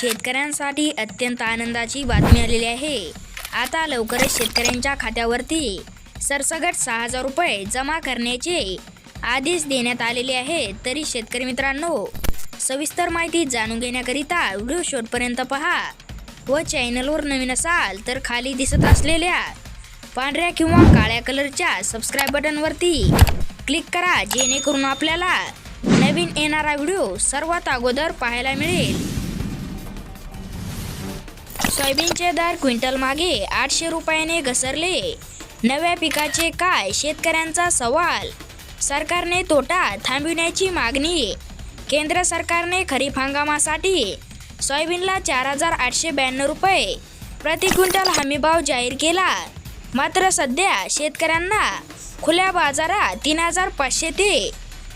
शेतकऱ्यांसाठी अत्यंत आनंदाची बातमी आलेली आहे. आता लवकरच शेतकऱ्यांच्या खात्यावरती सरसगट सहा हजार रुपये जमा करण्याचे आदेश देण्यात आलेले आहेत. तरी शेतकरी मित्रांनो सविस्तर माहिती जाणून घेण्याकरिता व्हिडिओ शॉर्टपर्यंत पहा व चॅनलवर नवीन असाल तर खाली दिसत असलेल्या पांढऱ्या किंवा काळ्या कलरच्या सबस्क्राईब बटनवरती क्लिक करा जेणेकरून आपल्याला नवीन येणारा व्हिडिओ सर्वात अगोदर पाहायला मिळेल. सोयाबीनचे दर क्विंटल मागे आठशे रुपयाने घसरले. नव्या पिकाचे काय शेतकऱ्यांचा सवाल? सरकारने तोटा थांबविण्याची मागणी. केंद्र सरकारने खरीप हंगामासाठी सोयाबीनला चार हजार आठशे ब्याण्णव रुपये प्रति क्विंटल हमीभाव जाहीर केला. मात्र सध्या शेतकऱ्यांना खुल्या बाजारात तीन हजार पाचशे ते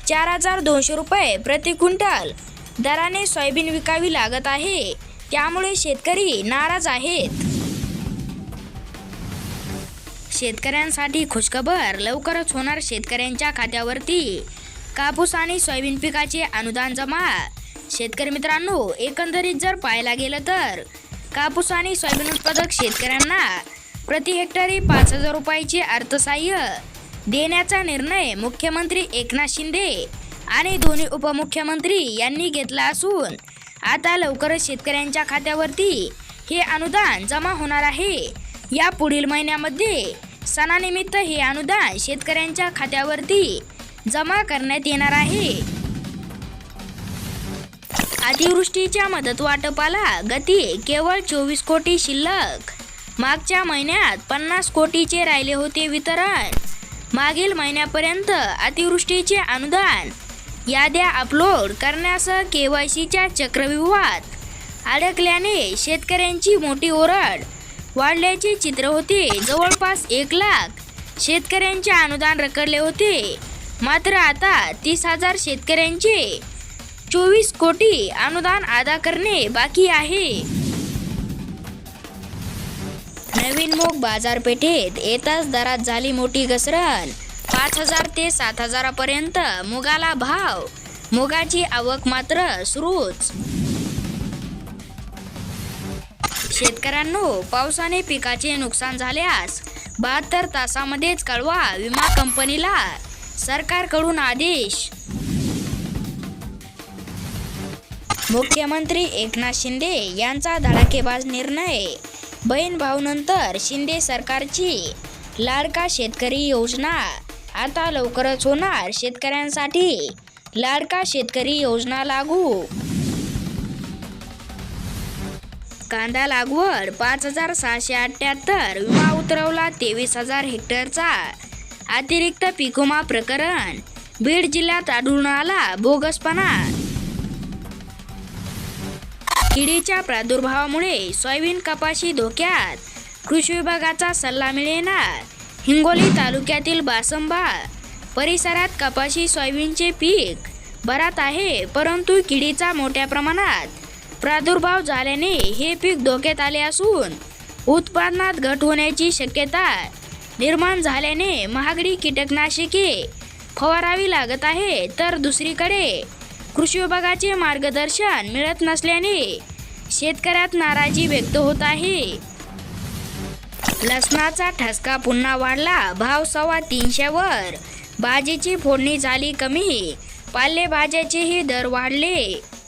चार हजार दोनशे रुपये प्रति क्विंटल दराने सोयाबीन विकावी लागत आहे. त्यामुळे शेतकरी नाराज आहेत. शेतकऱ्यांसाठी खुशखबर लवकरच होणार शेतकऱ्यांच्या खात्यावरती. कापूस आणि सोयाबीन पिकाचे अनुदान जमा. शेतकरी मित्रांनो एकंदरीत जर पाहायला गेलं तर कापूस आणि सोयाबीन उत्पादक शेतकऱ्यांना प्रति हेक्टरी पाच हजार रुपयाचे अर्थसहाय्य देण्याचा निर्णय मुख्यमंत्री एकनाथ शिंदे आणि दोन्ही उपमुख्यमंत्री यांनी घेतला असून आता लवकरच शेतकऱ्यांच्या खात्यावरती हे अनुदान जमा होणार आहे. या पुढील महिन्यामध्ये सणानिमित्त हे अनुदान शेतकऱ्यांच्या खात्यावरती जमा करण्यात येणार आहे. अतिवृष्टीच्या मदत वाटपाला गती केवळ चोवीस कोटी शिल्लक. मागच्या महिन्यात पन्नास कोटीचे राहिले होते वितरण. मागील महिन्यापर्यंत अतिवृष्टीचे अनुदान याद्या अपलोड करण्यासह के वाय सीच्या चक्रव्यूहात अडकल्याने शेतकऱ्यांची मोठी ओरड. वाढल्याचे चित्र होते. जवळपास एक लाख शेतकऱ्यांचे अनुदान रखडले होते. मात्र आता तीस हजार शेतकऱ्यांचे चोवीस कोटी अनुदान अदा करणे बाकी आहे. नवीन मोग बाजारपेठेत येताच दरात झाली मोठी घसरण. पाच हजार ते सात हजारापर्यंत मुगाला भाव. मुगाची आवक मात्र सुरूच. शेतकऱ्यांनो पावसाने पिकाचे नुकसान झाल्यास बहात्तर तासामध्येच कळवा विमा कंपनीला. सरकारकडून आदेश. मुख्यमंत्री एकनाथ शिंदे यांचा धडाकेबाज निर्णय. बहीण भाऊनंतर शिंदे सरकारची लाडका शेतकरी योजना. आता लवकरच होणार शेतकऱ्यांसाठी लाडका शेतकरी योजना लागू. कांदा लागवड पाच हजार सहाशे अठ्ठ्याहत्तर विमा उतरवला तेवीस हजार हेक्टरचा. अतिरिक्त पिकोमा प्रकरण बीड जिल्ह्यात आढळून आला बोगसपणा. किडीच्या प्रादुर्भावामुळे सोयाबीन कपाशी धोक्यात कृषी विभागाचा सल्ला मिळेणार हिंगोली तालुक्यातील बासंबा परिसरात कपाशी सोयाबीनचे पीक बरात आहे परंतु किडीचा मोठ्या प्रमाणात प्रादुर्भाव झाल्याने हे पीक धोक्यात आले असून उत्पादनात घट होण्याची शक्यता निर्माण झाल्याने महागडी कीटकनाशके फवारावी लागत आहे. तर दुसरीकडे कृषी विभागाचे मार्गदर्शन मिळत नसल्याने शेतकऱ्यात नाराजी व्यक्त होत आहे. लसणाचा ठसका पुन्हा वाढला. भाव सव्वा तीनशेवर भाजीची फोडणी झाली कमी. पालेभाज्याचेही दर वाढले.